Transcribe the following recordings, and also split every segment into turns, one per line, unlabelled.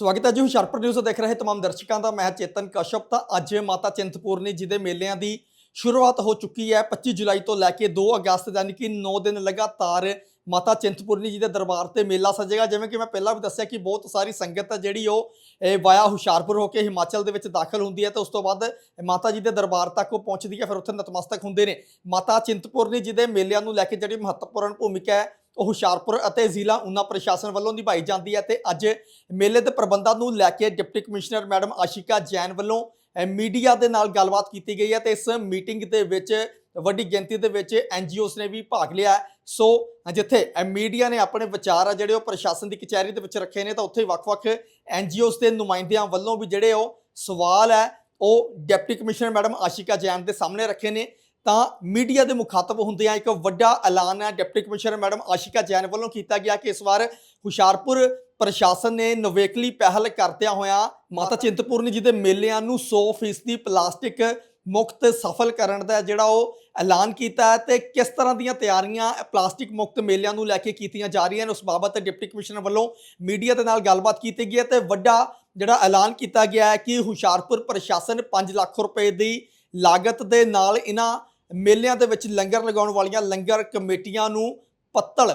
ਸਵਾਗਤ ਹੈ ਜੀ, ਹੁਸ਼ਿਆਰਪੁਰ ਨਿਊਜ਼ ਦੇਖ ਰਹੇ ਤਮਾਮ ਦਰਸ਼ਕਾਂ ਦਾ, ਮੈਂ ਚੇਤਨ ਕਸ਼ਪ। ਤਾਂ ਅੱਜ ਮਾਤਾ ਚਿੰਤਪੁਰਨੀ ਜੀ ਦੇ ਮੇਲਿਆਂ ਦੀ ਸ਼ੁਰੂਆਤ ਹੋ ਚੁੱਕੀ ਹੈ। 25 ਜੁਲਾਈ ਤੋਂ ਲੈ ਕੇ 2 ਅਗਸਤ, ਯਾਨੀ ਕਿ 9 ਦਿਨ ਲਗਾਤਾਰ ਮਾਤਾ ਚਿੰਤਪੁਰਨੀ ਜੀ ਦੇ ਦਰਬਾਰ ਤੇ ਮੇਲਾ ਸਜੇਗਾ। ਜਿਵੇਂ ਕਿ ਮੈਂ ਪਹਿਲਾਂ ਵੀ ਦੱਸਿਆ ਕਿ ਬਹੁਤ ਸਾਰੀ ਸੰਗਤ ਹੈ ਜਿਹੜੀ ਉਹ, ਇਹ ਵਾਇਆ ਹੁਸ਼ਿਆਰਪੁਰ ਹੋ ਕੇ ਹਿਮਾਚਲ ਦੇ ਵਿੱਚ ਦਾਖਲ ਹੁੰਦੀ ਹੈ ਤੇ ਉਸ ਤੋਂ ਬਾਅਦ ਮਾਤਾ ਜੀ ਦੇ ਦਰਬਾਰ ਤੱਕ ਉਹ ਪਹੁੰਚਦੀ ਹੈ। ਫਿਰ ਉੱਥੇ ਨਤਮਸਤਕ ਹੁੰਦੇ ਨੇ। ਮਾਤਾ ਚਿੰਤਪੁਰਨੀ ਜੀ ਦੇ ਮੇਲਿਆਂ ਨੂੰ ਲੈ ਕੇ ਜਿਹੜੀ ਮਹੱਤਵਪੂਰਨ ਭੂਮਿਕਾ ਹੈ ਉਹ ਹੁਸ਼ਿਆਰਪੁਰ ਅਤੇ ਜ਼ਿਲ੍ਹਾ ਉਨਾ ਪ੍ਰਸ਼ਾਸਨ ਵੱਲੋਂ ਨਿਭਾਈ ਜਾਂਦੀ ਹੈ ਤੇ ਅੱਜ ਮੇਲੇ ਦੇ ਪ੍ਰਬੰਧਾਂ ਨੂੰ ਲੈ ਕੇ deputy commissioner madam Ashika Jain ਵੱਲੋਂ ਮੀਡੀਆ ਦੇ ਨਾਲ ਗੱਲਬਾਤ ਕੀਤੀ ਗਈ ਹੈ ਤੇ ਇਸ ਮੀਟਿੰਗ ਦੇ ਵਿੱਚ ਵੱਡੀ ਗਿਣਤੀ ਦੇ ਵਿੱਚ ਐਨਜੀਓਸ ਨੇ ਵੀ ਭਾਗ ਲਿਆ ਸੋ ਜਿੱਥੇ ਮੀਡੀਆ ਨੇ ਆਪਣੇ ਵਿਚਾਰ ਆ ਜਿਹੜੇ ਉਹ ਪ੍ਰਸ਼ਾਸਨ ਦੀ ਕਚਹਿਰੀ ਦੇ ਵਿੱਚ ਰੱਖੇ ਨੇ ਤਾਂ ਉੱਥੇ ਵੱਖ-ਵੱਖ ਐਨਜੀਓਸ ਦੇ ਨੁਮਾਇੰਦਿਆਂ ਵੱਲੋਂ ਵੀ ਜਿਹੜੇ ਉਹ ਸਵਾਲ ਹੈ, ਉਹ deputy commissioner madam Ashika Jain ਦੇ ਸਾਹਮਣੇ ਰੱਖੇ ਨੇ। ਤਾਂ ਮੀਡੀਆ ਦੇ ਮੁਖਾਤਬ ਹੁੰਦਿਆਂ ਇੱਕ ਵੱਡਾ ਐਲਾਨ ਹੈ deputy commissioner madam Ashika Jain ਵੱਲੋਂ ਕੀਤਾ ਗਿਆ ਕਿ ਇਸ ਵਾਰ ਹੁਸ਼ਿਆਰਪੁਰ ਪ੍ਰਸ਼ਾਸਨ ਨੇ ਨਵੇਕਲੀ ਪਹਿਲ ਕਰਦਿਆਂ ਹੋਇਆ ਮਾਤਾ ਚਿੰਤਪੁਰਨੀ ਜੀ ਦੇ ਮੇਲਿਆਂ ਨੂੰ 100% ਪਲਾਸਟਿਕ ਮੁਕਤ ਸਫਲ ਕਰਨ ਦਾ ਜਿਹੜਾ ਉਹ ਐਲਾਨ ਕੀਤਾ ਹੈ ਤੇ ਕਿਸ ਤਰ੍ਹਾਂ ਦੀਆਂ ਤਿਆਰੀਆਂ ਪਲਾਸਟਿਕ ਮੁਕਤ ਮੇਲਿਆਂ ਨੂੰ ਲੈ ਕੇ ਕੀਤੀਆਂ ਜਾ ਰਹੀਆਂ ਨੇ, ਉਸ ਬਾਬਤ ਡਿਪਟੀ ਕਮਿਸ਼ਨਰ ਵੱਲੋਂ ਮੀਡੀਆ ਦੇ ਨਾਲ ਗੱਲਬਾਤ ਕੀਤੀ ਗਈ ਹੈ ਤੇ ਵੱਡਾ ਜਿਹੜਾ ਐਲਾਨ ਕੀਤਾ ਗਿਆ ਹੈ ਕਿ ਹੁਸ਼ਿਆਰਪੁਰ ਪ੍ਰਸ਼ਾਸਨ 5 ਲੱਖ ਰੁਪਏ ਦੀ ਲਾਗਤ ਦੇ ਨਾਲ ਇਹਨਾਂ ਮੇਲਿਆਂ ਦੇ ਵਿੱਚ ਲੰਗਰ ਲਗਾਉਣ ਵਾਲੀਆਂ ਲੰਗਰ ਕਮੇਟੀਆਂ ਨੂੰ ਪੱਤਲ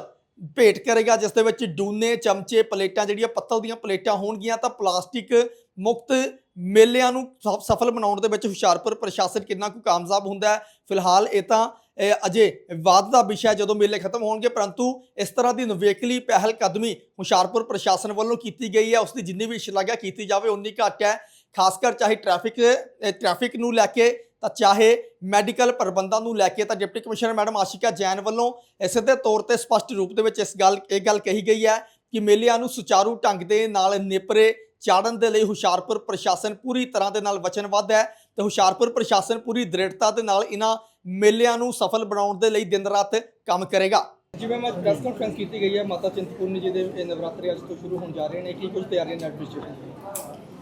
ਭੇਟ ਕਰੇਗਾ ਜਿਸ ਦੇ ਵਿੱਚ ਡੂਨੇ ਚਮਚੇ ਪਲੇਟਾਂ ਜਿਹੜੀਆਂ ਪੱਤਲ ਦੀਆਂ ਪਲੇਟਾਂ ਹੋਣਗੀਆਂ ਤਾਂ ਪਲਾਸਟਿਕ ਮੁਕਤ ਮੇਲਿਆਂ ਨੂੰ ਸਫ- ਸਫਲ ਬਣਾਉਣ ਦੇ ਵਿੱਚ ਹੁਸ਼ਿਆਰਪੁਰ ਪ੍ਰਸ਼ਾਸਨ ਕਿੰਨਾ ਕੁ ਕਾਮਯਾਬ ਹੁੰਦਾ ਹੈ? ਫਿਲਹਾਲ ਇਹ ਤਾਂ ਅਜੇ ਵਿਵਾਦ ਦਾ ਵਿਸ਼ਾ ਹੈ ਜਦੋਂ ਮੇਲੇ ਖਤਮ ਹੋਣਗੇ ਪਰੰਤੂ ਇਸ ਤਰ੍ਹਾਂ ਦੀ ਨਵੇਕਲੀ ਪਹਿਲ ਕਦਮੀ ਹੁਸ਼ਿਆਰਪੁਰ ਪ੍ਰਸ਼ਾਸਨ ਵੱਲੋਂ ਕੀਤੀ ਗਈ ਹੈ। ਉਸ ਦੀ ਜਿੰਨੀ ਵੀ ਸ਼ਲਾਘਾ ਕੀਤੀ ਜਾਵੇ ਉਨੀ ਘੱਟ ਹੈ। ਖਾਸ ਕਰ ਚਾਹੇ ਟ੍ਰੈਫਿਕ ਅ, ਟ੍ਰੈਫਿਕ ਨੂੰ ਲੈ ਕੇ ਤਾਂ ਚਾਹੇ ਮੈਡੀਕਲ ਪ੍ਰਬੰਧਾਂ ਨੂੰ ਲੈ ਕੇ ਤਾਂ deputy commissioner madam Ashika Jain ਵੱਲੋਂ ਇਸੇ ਦੇ ਤੌਰ ਤੇ ਸਪਸ਼ਟ ਰੂਪ ਦੇ ਵਿੱਚ ਇਸ ਗੱਲ, ਇਹ ਗੱਲ ਕਹੀ ਗਈ ਹੈ ਕਿ ਮੇਲਿਆਂ ਨੂੰ ਸੁਚਾਰੂ ਢੰਗ ਦੇ ਨਾਲ ਨਿਪਰੇ ਚਾੜਨ ਦੇ ਲਈ ਹੁਸ਼ਿਆਰਪੁਰ ਪ੍ਰਸ਼ਾਸਨ ਪੂਰੀ ਤਰ੍ਹਾਂ ਦੇ ਨਾਲ ਵਚਨਬੱਧ ਹੈ ਤੇ ਹੁਸ਼ਿਆਰਪੁਰ ਪ੍ਰਸ਼ਾਸਨ ਪੂਰੀ ਦ੍ਰਿੜਤਾ ਦੇ ਨਾਲ ਇਹਨਾਂ ਮੇਲਿਆਂ ਨੂੰ ਸਫਲ ਬਣਾਉਣ ਦੇ ਲਈ ਦਿਨ ਰਾਤ ਕੰਮ ਕਰੇਗਾ। ਜਿਵੇਂ ਮੈਂ ਪ੍ਰੈਸ ਕਾਨਫਰੰਸ ਕੀਤੀ ਗਈ ਹੈ ਮਾਤਾ ਚਿੰਤਪੂਰਨੀ ਜੀ ਦੇ ਨਵਰਾਤਰੀ ਅੱਜ ਤੋਂ ਸ਼ੁਰੂ ਹੋਣ ਜਾ ਰਹੇ ਨੇ। ਕੀ ਕੁਝ ਤਿਆਰੀਆਂ ਨੇ ਐਡਮਿਨਿਸਟ੍ਰੇਸ਼ਨ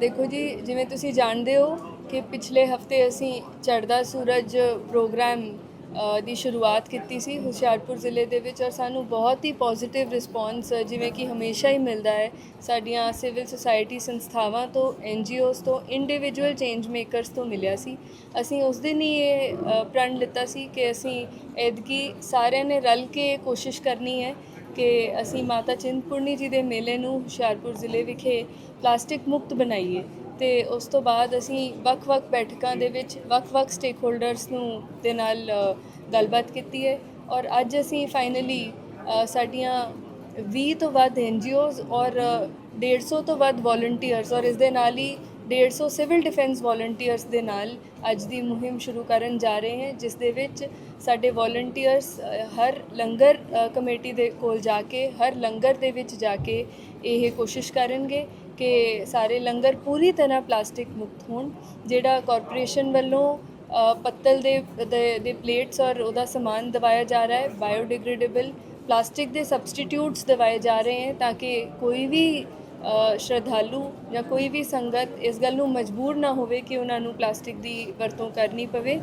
ਦੇਖੋ ਜੀ, ਜਿਵੇਂ ਤੁਸੀਂ ਜਾਣਦੇ ਹੋ ਕਿ ਪਿਛਲੇ ਹਫ਼ਤੇ ਅਸੀਂ ਚੜ੍ਹਦਾ ਸੂਰਜ ਪ੍ਰੋਗਰਾਮ ਦੀ ਸ਼ੁਰੂਆਤ ਕੀਤੀ ਸੀ ਹੁਸ਼ਿਆਰਪੁਰ ਜ਼ਿਲ੍ਹੇ ਦੇ ਵਿੱਚ ਔਰ ਸਾਨੂੰ ਬਹੁਤ ਹੀ ਪੋਜ਼ਿਟਿਵ ਰਿਸਪੌਂਸ ਜਿਵੇਂ ਕਿ ਹਮੇਸ਼ਾ ਹੀ ਮਿਲਦਾ ਹੈ ਸਾਡੀਆਂ ਸਿਵਲ ਸੁਸਾਇਟੀ ਸੰਸਥਾਵਾਂ ਤੋਂ ਐਨਜੀਓਸ ਤੋਂ ਇੰਡੀਵਿਜੂਅਲ ਚੇਂਜ ਮੇਕਰਸ ਤੋਂ ਮਿਲਿਆ ਸੀ। ਅਸੀਂ ਉਸ ਦਿਨ ਹੀ ਇਹ ਪ੍ਰਣ ਲਿੱਤਾ ਸੀ ਕਿ ਅਸੀਂ ਐਦਕੀ ਸਾਰਿਆਂ ਨੇ ਰਲ ਕੇ ਕੋਸ਼ਿਸ਼ ਕਰਨੀ ਹੈ ਕਿ ਅਸੀਂ ਮਾਤਾ ਚਿੰਤਪੁਰਨੀ ਜੀ ਦੇ ਮੇਲੇ ਨੂੰ ਹੁਸ਼ਿਆਰਪੁਰ ਜ਼ਿਲ੍ਹੇ ਵਿਖੇ ਪਲਾਸਟਿਕ ਮੁਕਤ ਬਣਾਈਏ ਤੇ ਉਸ ਤੋਂ ਬਾਅਦ ਅਸੀਂ ਵੱਖ-ਵੱਖ ਬੈਠਕਾਂ ਦੇ ਵਿੱਚ ਵੱਖ-ਵੱਖ ਸਟੇਕ ਹੋਲਡਰਸ ਨੂੰ ਦੇ ਨਾਲ ਗੱਲਬਾਤ ਕੀਤੀ ਹੈ ਔਰ ਅੱਜ ਅਸੀਂ ਫਾਈਨਲੀ ਸਾਡੀਆਂ 20 ਤੋਂ ਵੱਧ ਐਨਜੀਓਜ਼ ਔਰ ਅ, 150 ਤੋਂ ਵੱਧ ਵੋਲੰਟੀਅਰਸ ਔਰ ਇਸ ਦੇ ਨਾਲ ਹੀ 150 ਸਿਵਲ ਡਿਫੈਂਸ ਵੋਲੰਟੀਅਰਸ ਦੇ ਨਾਲ ਅੱਜ ਦੀ ਮੁਹਿੰਮ ਸ਼ੁਰੂ ਕਰਨ ਜਾ ਰਹੇ ਹਾਂ, ਜਿਸ ਦੇ ਵਿੱਚ ਸਾਡੇ ਵੋਲੰਟੀਅਰਸ ਹਰ ਲੰਗਰ ਕਮੇਟੀ ਦੇ ਕੋਲ ਜਾ ਕੇ, ਹਰ ਲੰਗਰ ਦੇ ਵਿੱਚ ਜਾ ਕੇ ਇਹ ਕੋਸ਼ਿਸ਼ ਕਰਨਗੇ ਕਿ ਸਾਰੇ ਲੰਗਰ ਪੂਰੀ ਤਰ੍ਹਾਂ ਪਲਾਸਟਿਕ ਮੁਕਤ ਹੋਣ, ਜਿਹੜਾ ਕਾਰਪੋਰੇਸ਼ਨ ਵੱਲੋਂ ਪੱਤਲ ਦੇ, ਦੇ- ਪਲੇਟਸ ਔਰ ਉਹਦਾ ਸਮਾਨ ਦਵਾਇਆ ਜਾ ਰਿਹਾ ਹੈ, ਬਾਇਓਡਿਗ੍ਰੇਡੇਬਲ ਪਲਾਸਟਿਕ ਦੇ ਸਬਸਟੀਟਿਊਟਸ ਦਵਾਏ ਜਾ ਰਹੇ ਹਨ ਤਾਂ ਕਿ ਕੋਈ ਵੀ ਸ਼ਰਧਾਲੂ ਜਾਂ ਕੋਈ ਵੀ ਸੰਗਤ ਇਸ ਗੱਲ ਨੂੰ ਮਜਬੂਰ ਨਾ ਹੋਵੇ ਕਿ ਉਹਨਾਂ ਨੂੰ ਪਲਾਸਟਿਕ ਦੀ ਵਰਤੋਂ ਕਰਨੀ ਪਵੇ।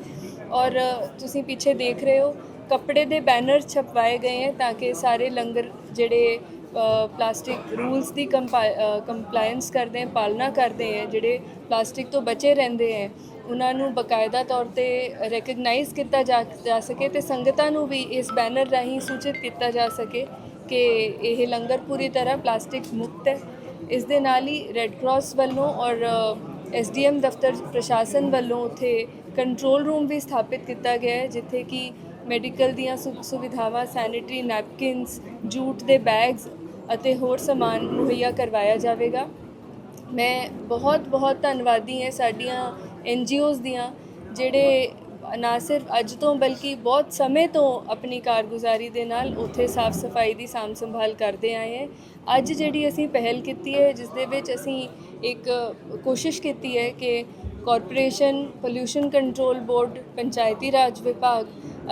ਔਰ ਤੁਸੀਂ ਪਿੱਛੇ ਦੇਖ ਰਹੇ ਹੋ, ਕੱਪੜੇ ਦੇ ਬੈਨਰ ਛਪਵਾਏ ਗਏ ਹਨ ਤਾਂ ਕਿ ਸਾਰੇ ਲੰਗਰ ਜਿਹੜੇ ਪਲਾਸਟਿਕ ਰੂਲਸ ਦੀ ਕੰਪਲਾਈਂਸ ਕਰਦੇ ਹੈ, ਪਾਲਣਾ ਕਰਦੇ ਹੈ, ਜਿਹੜੇ ਪਲਾਸਟਿਕ ਤੋਂ ਬਚੇ ਰਹਿੰਦੇ ਹੈ, ਉਹਨਾਂ ਨੂੰ ਬਕਾਇਦਾ ਤੌਰ ਤੇ ਰੈਕਗਨਾਈਜ਼ ਕੀਤਾ ਜਾ ਜਾ ਸਕੇ ਤੇ ਸੰਗਤਾਂ ਨੂੰ ਵੀ ਇਸ ਬੈਨਰ ਰਾਹੀਂ ਸੂਚਿਤ ਕੀਤਾ ਜਾ ਸਕੇ ਕਿ ਇਹ ਲੰਗਰ ਪੂਰੀ ਤਰ੍ਹਾਂ ਪਲਾਸਟਿਕ ਮੁਕਤ ਹੈ। ਇਸ ਦੇ ਨਾਲ ਹੀ ਰੈੱਡ ਕਰਾਸ ਵੱਲੋਂ ਔਰ ਐਸਡੀਐਮ ਦਫ਼ਤਰ ਪ੍ਰਸ਼ਾਸਨ ਵੱਲੋਂ ਉੱਥੇ ਕੰਟਰੋਲ ਰੂਮ ਵੀ ਸਥਾਪਿਤ ਕੀਤਾ ਗਿਆ ਹੈ, ਜਿੱਥੇ ਕਿ ਮੈਡੀਕਲ ਦੀਆਂ ਸੁ- ਸੁਵਿਧਾਵਾਂ ਸੈਨੀਟਰੀ ਨੈਪਕਿਨਸ ਜੂਟ ਦੇ ਬੈਗਸ ਅਤੇ ਹੋਰ ਸਮਾਨ ਮੁਹੱਈਆ ਕਰਵਾਇਆ ਜਾਵੇਗਾ। ਮੈਂ ਬਹੁਤ ਬਹੁਤ ਧੰਨਵਾਦੀ ਹਾਂ ਸਾਡੀਆਂ ਐਨਜੀਓਜ਼ ਦੀਆਂ, ਜਿਹੜੇ ਨਾ ਸਿਰਫ ਅੱਜ ਤੋਂ ਬਲਕਿ ਬਹੁਤ ਸਮੇਂ ਤੋਂ ਆਪਣੀ ਕਾਰਗੁਜ਼ਾਰੀ ਦੇ ਨਾਲ ਉੱਥੇ ਸਾਫ਼ ਸਫ਼ਾਈ ਦੀ ਸਾਂਭ ਸੰਭਾਲ ਕਰਦੇ ਆਏ ਹੈ। ਅੱਜ ਜਿਹੜੀ ਅਸੀਂ ਪਹਿਲ ਕੀਤੀ ਹੈ, ਜਿਸ ਦੇ ਵਿੱਚ ਅਸੀਂ ਇੱਕ ਕੋਸ਼ਿਸ਼ ਕੀਤੀ ਹੈ ਕਿ ਕਾਰਪੋਰੇਸ਼ਨ, ਪੋਲਿਊਸ਼ਨ ਕੰਟਰੋਲ ਬੋਰਡ, ਪੰਚਾਇਤੀ ਰਾਜ ਵਿਭਾਗ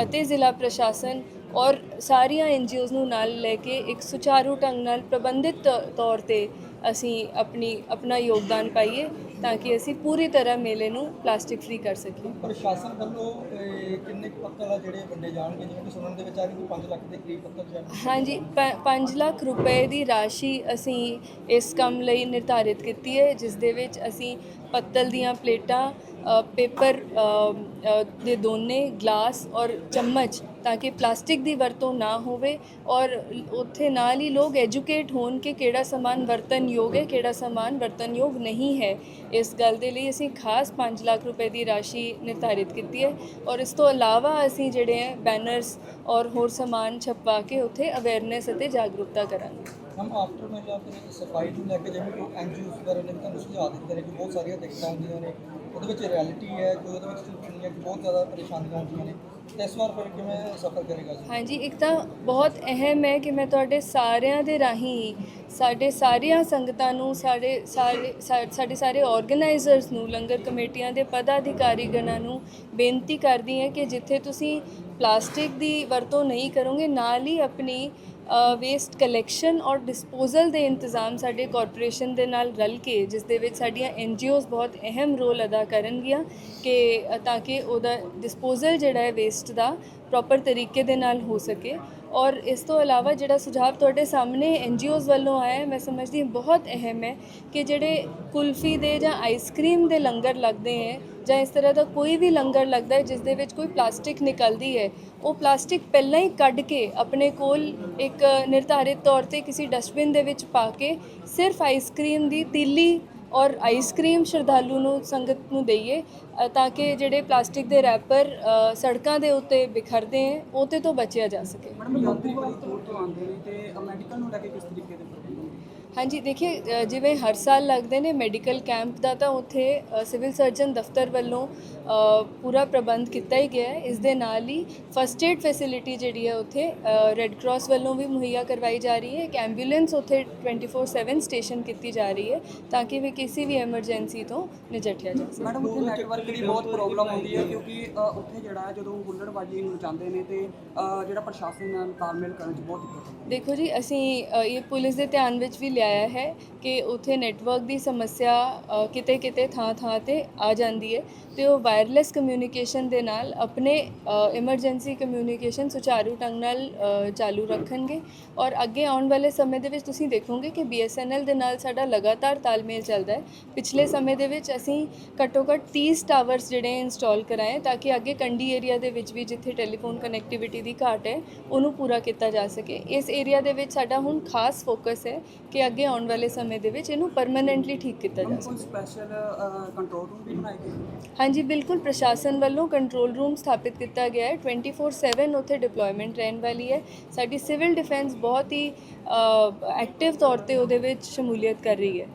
ਅਤੇ ਜ਼ਿਲ੍ਹਾ ਪ੍ਰਸ਼ਾਸਨ ਔਰ ਸਾਰੀਆਂ ਐਨਜੀਓਜ਼ ਨੂੰ ਨਾਲ ਲੈ ਕੇ ਇੱਕ ਸੁਚਾਰੂ ਢੰਗ ਨਾਲ ਪ੍ਰਬੰਧਿਤ ਤੌਰ ਤੇ ਅਸੀਂ ਆਪਣੀ ਆਪਣਾ ਯੋਗਦਾਨ ਪਾਈਏ ਤਾਂ ਕਿ ਅਸੀਂ ਪੂਰੀ ਤਰ੍ਹਾਂ ਮੇਲੇ ਨੂੰ ਪਲਾਸਟਿਕ ਫ੍ਰੀ ਕਰ ਸਕੀਏ।
ਪ੍ਰਸ਼ਾਸਨ ਵੱਲੋਂ ਕਿੰਨੇ ਕੁ ਪੱਤਰ ਆ ਜਿਹੜੇ ਵੰਡੇ ਜਾਣਗੇ? ਜਿਵੇਂ ਕਿ ਸੁਣਨ ਦੇ ਵਿੱਚ ਆ ਕਿ 5 ਲੱਖ ਦੇ ਕਰੀਬ ਪੱਤਰ ਜਾਣਗੇ।
ਹਾਂਜੀ 5 ਲੱਖ ਰੁਪਏ ਦੀ ਰਾਸ਼ੀ ਅਸੀਂ ਇਸ ਕੰਮ ਲਈ ਨਿਰਧਾਰਿਤ ਕੀਤੀ ਹੈ ਜਿਸ ਦੇ ਵਿੱਚ ਅਸੀਂ ਪੱਤਲ ਦੀਆਂ ਪਲੇਟਾਂ ਪੇਪਰ ਦੇ ਦੋਨੇ ਗਲਾਸ ਔਰ ਚਮਚ ਤਾਂ ਕਿ ਪਲਾਸਟਿਕ ਦੀ ਵਰਤੋਂ ਨਾ ਹੋਵੇ ਔਰ ਉੱਥੇ ਨਾਲ ਹੀ ਲੋਕ ਐਜੂਕੇਟ ਹੋਣ ਕਿ ਕਿਹੜਾ ਸਮਾਨ ਵਰਤਨਯੋਗ ਹੈ, ਕਿਹੜਾ ਸਮਾਨ ਵਰਤਨਯੋਗ ਨਹੀਂ ਹੈ। ਇਸ ਗੱਲ ਦੇ ਲਈ ਅਸੀਂ ਖਾਸ 5 ਲੱਖ ਰੁਪਏ ਦੀ ਰਾਸ਼ੀ ਨਿਰਧਾਰਿਤ ਕੀਤੀ ਹੈ ਔਰ ਇਸ ਤੋਂ ਇਲਾਵਾ ਅਸੀਂ ਜਿਹੜੇ ਹੈ ਬੈਨਰਸ ਔਰ ਹੋਰ ਸਮਾਨ ਛਪਵਾ ਕੇ ਉੱਥੇ ਅਵੇਅਰਨੈਸ ਅਤੇ ਜਾਗਰੂਕਤਾ ਕਰਾਂਗੇ।
ਹਮ ਆਫਟਰ ਮੇਲਾ ਫਿਰ ਸਫ਼ਾਈ ਨੂੰ ਲੈ ਕੇ ਜਿਵੇਂ ਕੋਈ ਐਨਜੀਓਸ ਵਗੈਰਾ ਨੇ ਤੁਹਾਨੂੰ ਸੁਝਾਅ ਦਿੱਤੇ ਨੇ ਕਿ ਬਹੁਤ ਸਾਰੀਆਂ ਦਿੱਕਤਾਂ ਹੁੰਦੀਆਂ ਨੇ। ਉਹਦੇ ਵਿੱਚ ਰਿਐਲਿਟੀ ਹੈ, ਕੋਈ ਉਹਦੇ ਵਿੱਚ ਨਹੀਂ ਹੈ ਕਿ ਬਹੁਤ ਜ਼ਿਆਦਾ ਪਰੇਸ਼ਾਨੀਆਂ ਹੁੰਦੀਆਂ ਨੇ। ਇਸ ਵਾਰ ਫਿਰ ਕਿਵੇਂ ਸਫਰ ਕਰੇਗਾ
ਹਾਂਜੀ, ਇੱਕ ਤਾਂ ਬਹੁਤ ਅਹਿਮ ਹੈ ਕਿ ਮੈਂ ਤੁਹਾਡੇ ਸਾਰਿਆਂ ਦੇ ਰਾਹੀਂ ਸਾਡੇ ਸਾਰੀਆਂ ਸੰਗਤਾਂ ਨੂੰ, ਸਾਡੇ ਸਾਰੇ ਸਾਡੇ ਸਾਰੇ ਆਰਗੇਨਾਈਜ਼ਰਸ ਨੂੰ, ਲੰਗਰ ਕਮੇਟੀਆਂ ਦੇ ਪਦਾਧਿਕਾਰੀ ਗਣਾਂ ਨੂੰ ਬੇਨਤੀ ਕਰਦੀ ਹਾਂ ਕਿ ਜਿੱਥੇ ਤੁਸੀਂ ਪਲਾਸਟਿਕ ਦੀ ਵਰਤੋਂ ਨਹੀਂ ਕਰੋਗੇ, ਨਾਲ ਹੀ ਆਪਣੀ ਵੇਸਟ ਕਲੈਕਸ਼ਨ ਔਰ ਡਿਸਪੋਜ਼ਲ ਦੇ ਇੰਤਜ਼ਾਮ ਸਾਡੇ ਕਾਰਪੋਰੇਸ਼ਨ ਦੇ ਨਾਲ ਰਲ ਕੇ, ਜਿਸ ਦੇ ਵਿੱਚ ਸਾਡੀਆਂ ਐਨਜੀਓਜ਼ ਬਹੁਤ ਅਹਿਮ ਰੋਲ ਅਦਾ ਕਰਨਗੀਆਂ ਕਿ ਤਾਂ ਕਿ ਉਹਦਾ ਡਿਸਪੋਜ਼ਲ ਜਿਹੜਾ ਹੈ ਵੇਸਟ ਦਾ ਪ੍ਰੋਪਰ ਤਰੀਕੇ ਦੇ ਨਾਲ ਹੋ ਸਕੇ। ਔਰ ਇਸ ਤੋਂ ਇਲਾਵਾ ਜਿਹੜਾ ਸੁਝਾਅ ਤੁਹਾਡੇ ਸਾਹਮਣੇ ਐਨਜੀਓਜ਼ ਵੱਲੋਂ ਆਇਆ ਹੈ, ਮੈਂ ਸਮਝਦੀ ਹਾਂ ਬਹੁਤ ਅਹਿਮ ਹੈ ਕਿ ਜਿਹੜੇ ਕੁਲਫੀ ਦੇ ਜਾਂ ਆਈਸਕ੍ਰੀਮ ਦੇ ਲੰਗਰ ਲੱਗਦੇ ਹੈ ਜਾਂ ਇਸ ਤਰ੍ਹਾਂ ਦਾ ਕੋਈ ਵੀ ਲੰਗਰ ਲੱਗਦਾ ਹੈ ਜਿਸ ਦੇ ਵਿੱਚ ਕੋਈ ਪਲਾਸਟਿਕ ਨਿਕਲਦੀ ਹੈ, ਉਹ ਪਲਾਸਟਿਕ ਪਹਿਲਾਂ ਹੀ ਕੱਢ ਕੇ ਆਪਣੇ ਕੋਲ ਇੱਕ ਨਿਰਧਾਰਿਤ ਤੌਰ ਤੇ ਕਿਸੇ ਡਸਟਬਿਨ ਦੇ ਵਿੱਚ ਪਾ ਕੇ ਸਿਰਫ ਆਈਸਕ੍ਰੀਮ ਦੀ ਤੀਲੀ ਔਰ ਆਈਸਕ੍ਰੀਮ ਸ਼ਰਧਾਲੂ ਨੂੰ, ਸੰਗਤ ਨੂੰ ਦਈਏ ਤਾਂ ਕਿ ਜਿਹੜੇ ਪਲਾਸਟਿਕ ਦੇ ਰੈਪਰ ਸੜਕਾਂ ਦੇ ਉੱਤੇ ਬਿਖਰਦੇ ਹੈ ਉਹਤੇ ਤੋਂ ਬਚਿਆ ਜਾ ਸਕੇ।
ਮੈਡਮ, ਯਾਤਰੀ ਬੜੀ ਦੂਰ ਤੋਂ ਆਉਂਦੇ ਨੇ ਤੇ ਮੈਡੀਕਲ ਨੂੰ ਲੈ ਕੇ ਕਿਸ ਤਰੀਕੇ ਦੇ
ਹਾਂਜੀ ਦੇਖਿਏ ਅ, ਜਿਵੇਂ ਹਰ ਸਾਲ ਲੱਗਦੇ ਨੇ ਮੈਡੀਕਲ ਕੈਂਪ ਦਾ ਤਾਂ ਉੱਥੇ ਸਿਵਲ ਸਰਜਨ ਦਫ਼ਤਰ ਵੱਲੋਂ ਪੂਰਾ ਪ੍ਰਬੰਧ ਕੀਤਾ ਹੀ ਗਿਆ ਹੈ। ਇਸ ਦੇ ਨਾਲ ਹੀ ਫਸਟ ਏਡ ਫੈਸਿਲਿਟੀ ਜਿਹੜੀ ਹੈ ਉੱਥੇ ਰੈੱਡ ਕਰਾਸ ਵੱਲੋਂ ਵੀ ਮੁਹੱਈਆ ਕਰਵਾਈ ਜਾ ਰਹੀ ਹੈ। ਇੱਕ ਐਂਬੂਲੈਂਸ ਉੱਥੇ 24/7 ਸਟੇਸ਼ਨ ਕੀਤੀ ਜਾ ਰਹੀ ਹੈ ਤਾਂ ਕਿ ਵੀ ਕਿਸੇ ਵੀ ਐਮਰਜੈਂਸੀ ਤੋਂ ਨਜਿੱਠਿਆ ਜਾ ਸਕੇ।
ਮੈਡਮ ਉੱਥੇ ਨੈਟਵਰਕ ਦੀ ਬਹੁਤ ਪ੍ਰੋਬਲਮ ਹੁੰਦੀ ਹੈ ਕਿਉਂਕਿ ਉੱਥੇ ਜਿਹੜਾ ਜਦੋਂ ਹੁੱਲੜਬਾਜੀ ਨੂੰ ਜਾਂਦੇ ਨੇ ਤੇ ਜਿਹੜਾ ਪ੍ਰਸ਼ਾਸਨ ਨਾਲ ਤਾਲਮੇਲ ਕਰਨ 'ਚ ਬਹੁਤ ਦਿੱਕਤ ਹੁੰਦੀ
ਦੇਖੋ ਜੀ ਅਸੀਂ ਇਹ ਪੁਲਿਸ ਦੇ ਧਿਆਨ ਵਿੱਚ ਵੀ ਲਿਆਇਆ ਹੈ ਕਿ ਉੱਥੇ ਨੈਟਵਰਕ ਦੀ ਸਮੱਸਿਆ ਕਿਤੇ ਕਿਤੇ ਥਾਂ ਥਾਂ ਤੇ ਆ ਜਾਂਦੀ ਹੈ ਤੇ ਉਹ ਵਾਇਰਲੈਸ ਕਮਿਊਨੀਕੇਸ਼ਨ ਦੇ ਨਾਲ ਆਪਣੇ ਐਮਰਜੈਂਸੀ ਕਮਿਊਨੀਕੇਸ਼ਨ ਸੁਚਾਰੂ ਢੰਗ ਨਾਲ ਚਾਲੂ ਰੱਖਣਗੇ ਔਰ ਅੱਗੇ ਆਉਣ ਵਾਲੇ ਸਮੇਂ ਦੇ ਵਿੱਚ ਤੁਸੀਂ ਦੇਖੋਗੇ ਕਿ BSNL ਦੇ ਨਾਲ ਸਾਡਾ ਲਗਾਤਾਰ ਤਾਲਮੇਲ ਚੱਲਦਾ ਹੈ। ਪਿਛਲੇ ਸਮੇਂ ਦੇ ਵਿੱਚ ਅਸੀਂ ਘੱਟੋ ਘੱਟ 30 ਟਾਵਰਸ ਜਿਹੜੇ ਇੰਸਟਾਲ ਕਰਾਏ ਤਾਂ ਕਿ ਅੱਗੇ ਕੰਡੀ ਏਰੀਆ ਦੇ ਵਿੱਚ ਵੀ ਜਿੱਥੇ ਟੈਲੀਫੋਨ ਕਨੈਕਟੀਵਿਟੀ ਦੀ ਘਾਟ ਹੈ, ਉਹਨੂੰ ਪੂਰਾ ਕੀਤਾ ਜਾ ਸਕੇ। ਇਸ ਏਰੀਆ ਦੇ ਵਿੱਚ ਸਾਡਾ ਹੁਣ ਖਾਸ ਫੋਕਸ ਹੈ ਕਿ ਅੱਗੇ ਆਉਣ ਵਾਲੇ ਸਮੇਂ ਦੇ ਵਿੱਚ ਇਹਨੂੰ ਪਰਮਨੈਂਟਲੀ ਠੀਕ ਕੀਤਾ ਜਾ
ਮੈਡਮ
ਸਕੇ
ਕੋਈ ਸਪੈਸ਼ਲ ਕੰਟਰੋਲ ਰੂਮ ਵੀ ਬਣਾਏ ਗਏ?
ਹਾਂਜੀ ਬਿਲਕੁਲ ਪ੍ਰਸ਼ਾਸਨ ਵੱਲੋਂ ਕੰਟਰੋਲ ਰੂਮ ਸਥਾਪਿਤ ਕੀਤਾ ਗਿਆ ਹੈ। 24/7 ਉੱਥੇ ਡਿਪਲੋਇਮੈਂਟ ਰਹਿਣ ਵਾਲੀ ਹੈ। ਸਾਡੀ ਸਿਵਲ ਡਿਫੈਂਸ ਬਹੁਤ ਹੀ ਐਕਟਿਵ ਤੌਰ ਤੇ ਉਹਦੇ ਵਿੱਚ ਸ਼ਮੂਲੀਅਤ ਕਰ ਰਹੀ ਹੈ।